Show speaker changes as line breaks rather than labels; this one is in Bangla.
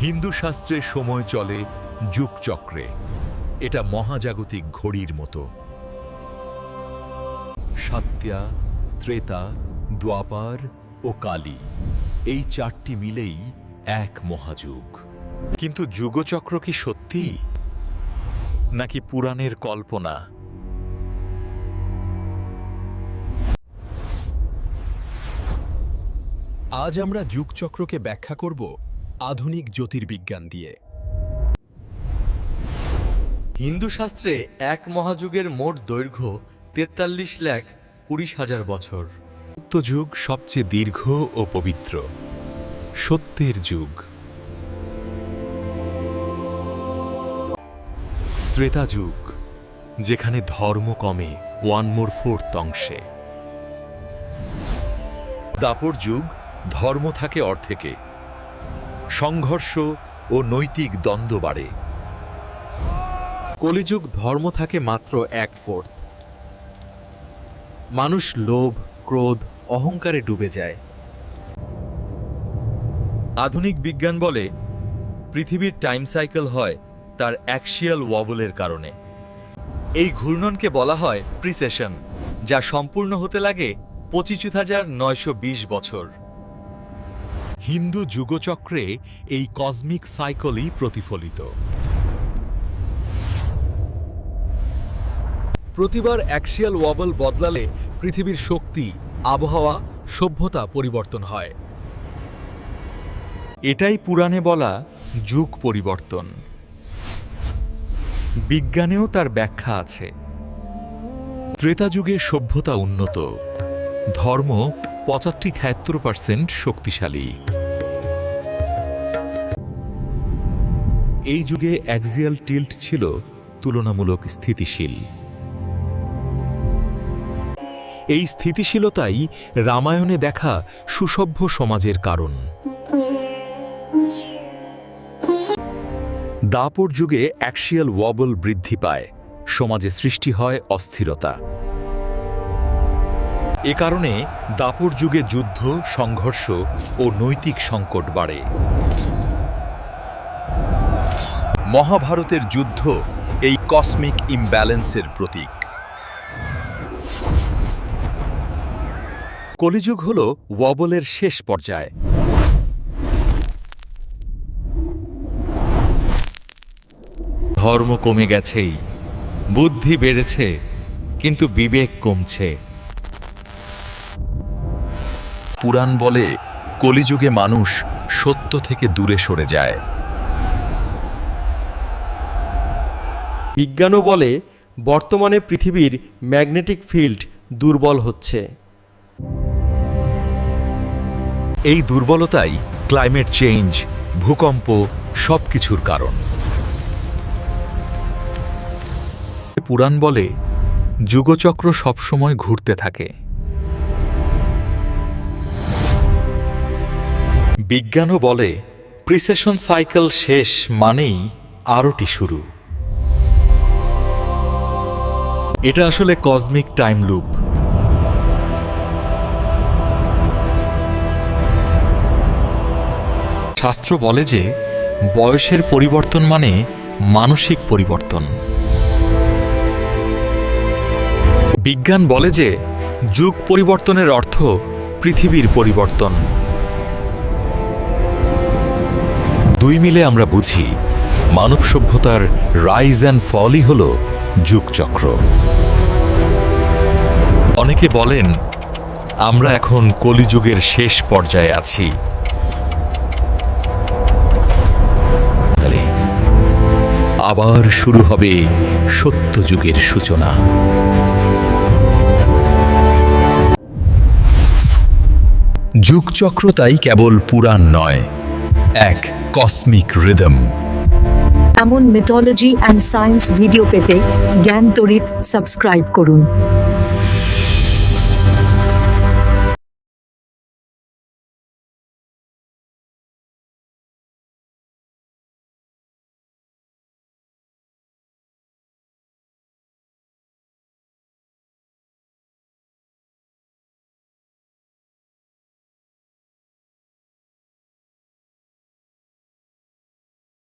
হিন্দু শাস্ত্রের সময় চলে যুগচক্রে। এটা মহাজাগতিক ঘড়ির মতো। সত্যা, ত্রেতা, দ্বাপার ও কালী এই চারটি মিলেই এক মহাযুগ। কিন্তু যুগচক্র কি সত্যি? নাকি পুরাণের কল্পনা?
আজ আমরা যুগচক্রকে ব্যাখ্যা করব আধুনিক জ্যোতির্বিজ্ঞান দিয়ে।
হিন্দু শাস্ত্রে এক মহাযুগের মোট দৈর্ঘ্য তেতাল্লিশ লাখ কুড়ি হাজার বছর।
যুগ সবচেয়ে দীর্ঘ ও পবিত্র। সত্যের যুগ। ত্রেতা যুগ, যেখানে ধর্ম কমে ওয়ান মোর ফোর্থ অংশে। দাপর যুগ, ধর্ম থাকে অর্ধেকে। সংঘর্ষ ও নৈতিক দ্বন্দ্ব বাড়ে।
কলিযুগ ধর্ম থাকে মাত্র এক ফোর্থ মানুষ লোভ, ক্রোধ, অহংকারে ডুবে যায়। আধুনিক বিজ্ঞান বলে, পৃথিবীর টাইম সাইকেল হয় তার অ্যাক্সিয়াল ওয়াবলের কারণে। এই ঘূর্ণনকে বলা হয় প্রিসেশন, যা সম্পূর্ণ হতে লাগে পঁচিশ হাজার নয়শো বিশ বছর।
হিন্দু যুগচক্রে এই কসমিক সাইকেলই প্রতিফলিত।
প্রতিবার অ্যাক্সিয়াল ওয়াবল বদলালে পৃথিবীর শক্তি, আবহাওয়া, সভ্যতা পরিবর্তন হয়।
এটাই পুরাণে বলা যুগ পরিবর্তন। বিজ্ঞানেও তার ব্যাখ্যা আছে। ত্রেতা যুগে সভ্যতা উন্নত। ধর্ম পঁচাত্তর ছিয়াত্তর পার্সেন্ট শক্তিশালী। এই যুগে অ্যাক্সিয়াল টিল্ট ছিল তুলনামূলক স্থিতিশীল। এই স্থিতিশীলতাই রামায়ণে দেখা সুসভ্য সমাজের কারণ। দাপর যুগে অ্যাক্সিয়াল ওয়াবল বৃদ্ধি পায়, সমাজে সৃষ্টি হয় অস্থিরতা। এ কারণে দাপর যুগে যুদ্ধ, সংঘর্ষ ও নৈতিক সংকট বাড়ে। মহাভারতের যুদ্ধ এই কসমিক ইমব্যালেন্সের প্রতীক। কলিযুগ হল ওয়াবলের শেষ পর্যায়। ধর্ম কমে গেছেই, বুদ্ধি বেড়েছে, কিন্তু বিবেক কমছে। পুরাণ বলে কলিযুগে মানুষ সত্য থেকে দূরে সরে যায়।
বিজ্ঞানও বলে, বর্তমানে পৃথিবীর ম্যাগনেটিক ফিল্ড দুর্বল হচ্ছে।
এই দুর্বলতাই ক্লাইমেট চেঞ্জ, ভূকম্প সব কিছুর কারণ। পুরাণ বলে, যুগচক্র সবসময় ঘুরতে থাকে। বিজ্ঞানও বলে প্রিসেশন সাইকেল শেষ মানেই আরোটি শুরু। এটা আসলে কসমিক টাইম লুপ শাস্ত্র বলে যে, বয়সের পরিবর্তন মানে মানসিক পরিবর্তন। বিজ্ঞান বলে যে, যুগ পরিবর্তনের অর্থ পৃথিবীর পরিবর্তন। দুই মিলে আমরা বুঝি, মানব সভ্যতার রাইজ অ্যান্ড ফলই হল যুগচক্র। অনেকে বলেন, আমরা এখন কলিযুগের শেষ পর্যায়ে আছি। আবার শুরু হবে সত্য যুগের সূচনা। যুগচক্র তাই কেবল পুরাণ নয়, এক কসমিক রিদম
এমন মিথোলজি অ্যান্ড সায়েন্স ভিডিও পেতে জ্ঞান তরিত সাবস্ক্রাইব করুন।